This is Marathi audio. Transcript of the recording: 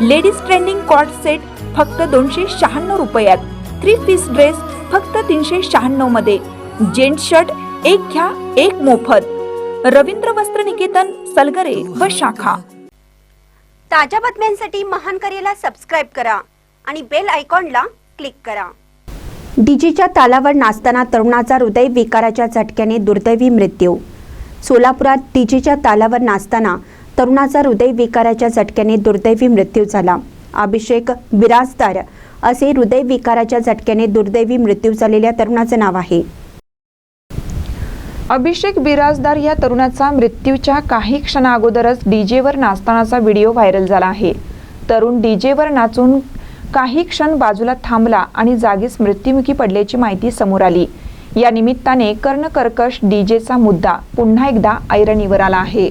लेडीज ट्रेंडिंग कॉट सेट फक्त दोनशे शहाण्णव रुपयात. थ्री पीस ड्रेस फक्त तीनशे शहाण्णवमध्ये. जेंट शर्ट एक घ्या एक मोफत. रवींद्र वस्त्र निकेतन सलगरे व शाखा. ताज्या बातम्यांसाठी महान करेला सबस्क्राईब करा आणि बेल आयकॉनला क्लिक करा. डीजेच्या तालावर नाचताना तरुणाचा हृदय विकाराच्या झटक्याने दुर्दैवी मृत्यू. सोलापुरात डीजेच्या तालावर नाचताना तरुणाचा हृदयविकाराच्या झटक्याने दुर्दैवी मृत्यू झाला. अभिषेक बिराजदार असे हृदयविकाराच्या झटक्याने दुर्दैवी मृत्यू झालेल्या तरुणाचं नाव आहे. अभिषेक बिराजदार या तरुणाचा मृत्यूच्या काही क्षणाअगोदरच डीजेवर नाचतानाचा व्हिडिओ व्हायरल झाला आहे. तरुण डीजेवर नाचून काही क्षण बाजूला थांबला आणि जागीच मृत्युमुखी पडल्याची माहिती समोर आली. या निमित्ताने कर्णकर्कश डीजेचा मुद्दा पुन्हा एकदा ऐरणीवर आला आहे.